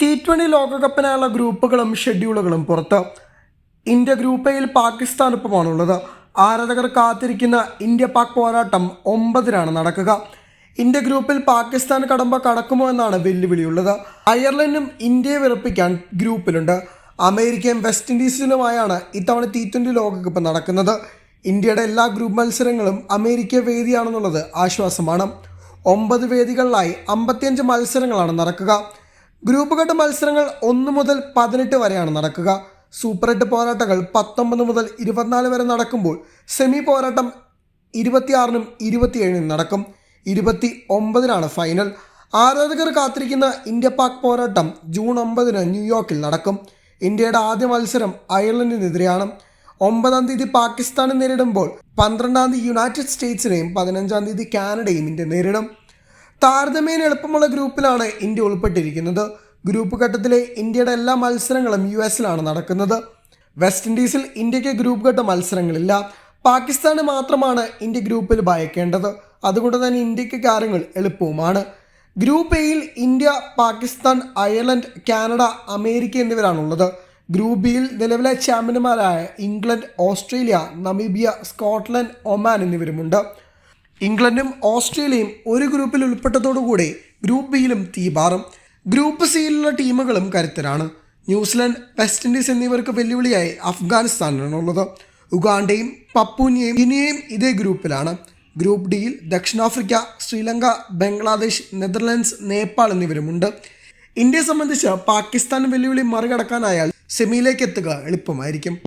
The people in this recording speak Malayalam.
ടി ട്വന്റി ലോകകപ്പിനായുള്ള ഗ്രൂപ്പുകളും ഷെഡ്യൂളുകളും പുറത്ത്. ഇന്ത്യ ഗ്രൂപ്പ് എയിൽ പാകിസ്ഥാനൊപ്പമാണുള്ളത്. ആരാധകർ കാത്തിരിക്കുന്ന ഇന്ത്യ പാക് പോരാട്ടം ഒമ്പതിനാണ് നടക്കുക. ഇന്ത്യ ഗ്രൂപ്പിൽ പാകിസ്ഥാൻ കടമ്പ കടക്കുമോ എന്നാണ് വെല്ലുവിളിയുള്ളത്. അയർലൻഡും ഇന്ത്യയെ വിറപ്പിക്കാൻ ഗ്രൂപ്പിലുണ്ട്. അമേരിക്കയും വെസ്റ്റ് ഇൻഡീസിലുമായാണ് ഇത്തവണ ടി ട്വന്റി ലോകകപ്പ് നടക്കുന്നത്. ഇന്ത്യയുടെ എല്ലാ ഗ്രൂപ്പ് മത്സരങ്ങളും അമേരിക്ക വേദിയാണെന്നുള്ളത് ആശ്വാസമാണ്. ഒമ്പത് വേദികളിലായി അമ്പത്തിയഞ്ച് മത്സരങ്ങളാണ് നടക്കുക. ഗ്രൂപ്പ് ഘട്ട മത്സരങ്ങൾ ഒന്ന് മുതൽ പതിനെട്ട് വരെയാണ് നടക്കുക. സൂപ്പർ എട്ട് പോരാട്ടങ്ങൾ പത്തൊമ്പത് മുതൽ ഇരുപത്തിനാല് വരെ നടക്കുമ്പോൾ സെമി പോരാട്ടം ഇരുപത്തിയാറിനും ഇരുപത്തിയേഴിനും നടക്കും. ഇരുപത്തി ഒമ്പതിനാണ് ഫൈനൽ. ആരാധകർ കാത്തിരിക്കുന്ന ഇന്ത്യ പാക് പോരാട്ടം ജൂൺ ഒമ്പതിന് ന്യൂയോർക്കിൽ നടക്കും. ഇന്ത്യയുടെ ആദ്യ മത്സരം അയർലൻഡിനെതിരെയാണ്. ഒമ്പതാം തീയതി പാകിസ്ഥാനെ നേരിടുമ്പോൾ പന്ത്രണ്ടാം തീയതി യുണൈറ്റഡ് സ്റ്റേറ്റ്സിനെയും പതിനഞ്ചാം തീയതി കാനഡയും ഇന്ത്യ നേരിടും. താരതമ്യേന എളുപ്പമുള്ള ഗ്രൂപ്പിലാണ് ഇന്ത്യ ഉൾപ്പെട്ടിരിക്കുന്നത്. ഗ്രൂപ്പ് ഘട്ടത്തിലെ ഇന്ത്യയുടെ എല്ലാ മത്സരങ്ങളും യു എസിലാണ് നടക്കുന്നത്. വെസ്റ്റ് ഇൻഡീസിൽ ഇന്ത്യയ്ക്ക് ഗ്രൂപ്പ് ഘട്ട മത്സരങ്ങളില്ല. പാകിസ്ഥാന് മാത്രമാണ് ഇന്ത്യ ഗ്രൂപ്പിൽ ഭയക്കേണ്ടത്. അതുകൊണ്ട് തന്നെ ഇന്ത്യയ്ക്ക് കാര്യങ്ങൾ എളുപ്പവുമാണ്. ഗ്രൂപ്പ് എയിൽ India Pakistan Ireland Canada America എന്നിവരാണുള്ളത്. Group ബിയിൽ നിലവിലെ ചാമ്പ്യന്മാരായ England Australia Namibia Scotland Oman എന്നിവരുമുണ്ട്. ഇംഗ്ലണ്ടും ഓസ്ട്രേലിയയും ഒരു ഗ്രൂപ്പിൽ ഉൾപ്പെട്ടതോടുകൂടി ഗ്രൂപ്പ് ബിയിലും തീപാറും ഗ്രൂപ്പ് സിയിലുള്ള ടീമുകളും കരുത്തരാണ്. ന്യൂസിലൻഡ് വെസ്റ്റ് ഇൻഡീസ് എന്നിവർക്ക് വെല്ലുവിളിയായി അഫ്ഗാനിസ്ഥാനാണുള്ളത് ഉഗാണ്ടയും പപ്പൂനിയയും ഗിനിയയും ഇതേ ഗ്രൂപ്പിലാണ്. ഗ്രൂപ്പ് ഡിയിൽ ദക്ഷിണാഫ്രിക്ക ശ്രീലങ്ക ബംഗ്ലാദേശ് നെതർലൻഡ്സ് നേപ്പാൾ എന്നിവരുമുണ്ട്. ഇന്ത്യയെ സംബന്ധിച്ച് പാകിസ്ഥാൻ വെല്ലുവിളി മറികടക്കാനായാൽ സെമിയിലേക്ക് എത്തുക എളുപ്പമായിരിക്കും.